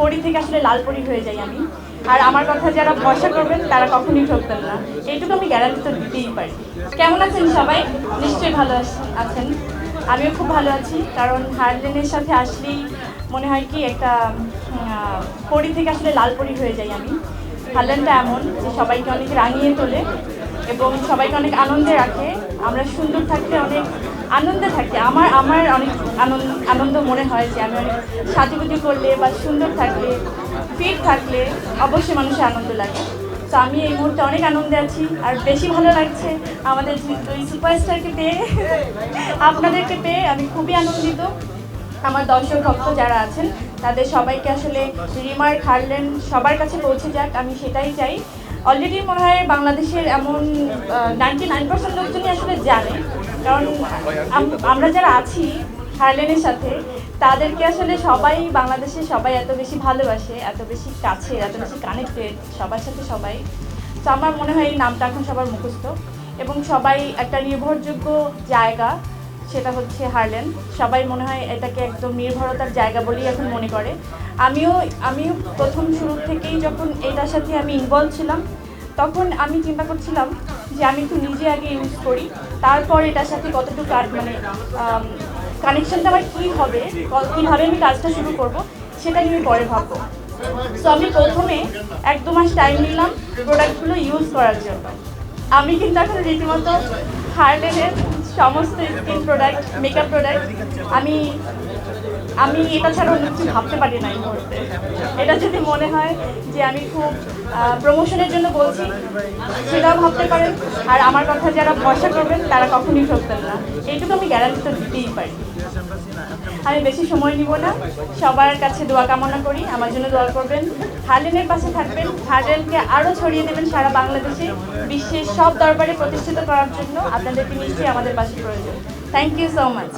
পরি থেকে আসলে লাল পরি হয়ে যাই আমি। আর আমার কথা যারা ভরসা করবেন, তারা কখনোই ঠকবেন না। এইটুকু আমি গ্যারান্টি তো দিতেই পারি। কেমন আছেন সবাই? নিশ্চয়ই ভালো আছ- আছেন। আমিও খুব ভালো আছি, কারণ হারলেনের সাথে আসলেই মনে হয় কি একটা পরি থেকে আসলে লাল পরি হয়ে যাই আমি। হারলেনটা এমন যে সবাইকে অনেক রাঙিয়ে তোলে এবং সবাইকে অনেক আনন্দে রাখে। আমরা সুন্দর থাকতে অনেক আনন্দে থাকি। আমার আমার অনেক আনন্দ আনন্দ মনে হয় যে আমি অনেক সাজুগুজু করলে বা সুন্দর থাকলে ফিট থাকলে অবশ্যই মানুষের আনন্দ লাগে। তো আমি এই মুহূর্তে অনেক আনন্দে আছি আর বেশি ভালো লাগছে আমাদের দুই সুপারস্টারকে পেয়ে, আপনাদেরকে পেয়ে আমি খুবই আনন্দিত। আমার দর্শক ভক্ত যারা আছেন, তাদের সবাইকে আসলে রিমার্ক হারলেন সবার কাছে পৌঁছে যাক, আমি সেটাই চাই। অলরেডি মনে হয় বাংলাদেশের এমন নাইনটি নাইন পার্সেন্ট লোকজনই আসলে জানে। কারণ আমরা যারা আছি হারলেনের সাথে, তাদেরকে আসলে সবাই বাংলাদেশে সবাই এত বেশি ভালোবাসে, এত বেশি কাছে, এত বেশি কানেক্টেড সবার সাথে সবাই। তো আমার মনে হয় এই নামটা এখন সবার মুখস্থ। এবং সবাই একটা নির্ভরযোগ্য জায়গা, সেটা হচ্ছে হারলেন। সবাই মনে হয় এটাকে একদম নির্ভরতার জায়গা বলেই এখন মনে করে। আমিও আমিও প্রথম শুরু থেকেই যখন এটার সাথে আমি ইনভলভ ছিলাম তখন আমি চিন্তা করছিলাম যে আমি একটু নিজে আগে ইউজ করি। তারপর এটার সাথে কতটুকু আর মানে কানেকশনটা আমার কী হবে কীভাবে আমি কাজটা শুরু করব, সেটা নিয়ে পরে ভাববো। সো আমি প্রথমে এক দু মাস টাইম নিলাম প্রোডাক্টগুলো ইউজ করার জন্য। আমি কিন্তু এখন রীতিমতো হার্লেনের সমস্ত স্কিন প্রোডাক্ট মেকআপ প্রোডাক্ট আমি আমি এটা ছাড়া অন্য কিছু ভাবতে পারি না এই মুহূর্তে। এটা যদি মনে হয় যে আমি খুব প্রমোশনের জন্য বলছি, সেটাও ভাবতে পারেন। আর আমার কথা যারা ভরসা করবেন, তারা কখনোই ঠকবেন না। এইটুকু আমি গ্যারান্টিটা দিতেই পারি। আমি বেশি সময় নিব না। সবার কাছে দোয়া কামনা করি। আমার জন্য দোয়া করবেন। হার্লেনের পাশে থাকবেন। হার্লেনকে আরও ছড়িয়ে দেবেন সারা বাংলাদেশে। বিশ্বের সব দরবারে প্রতিষ্ঠিত করার জন্য আপনাদেরকে নিশ্চয়ই আমাদের পাশে প্রয়োজন। Thank you so much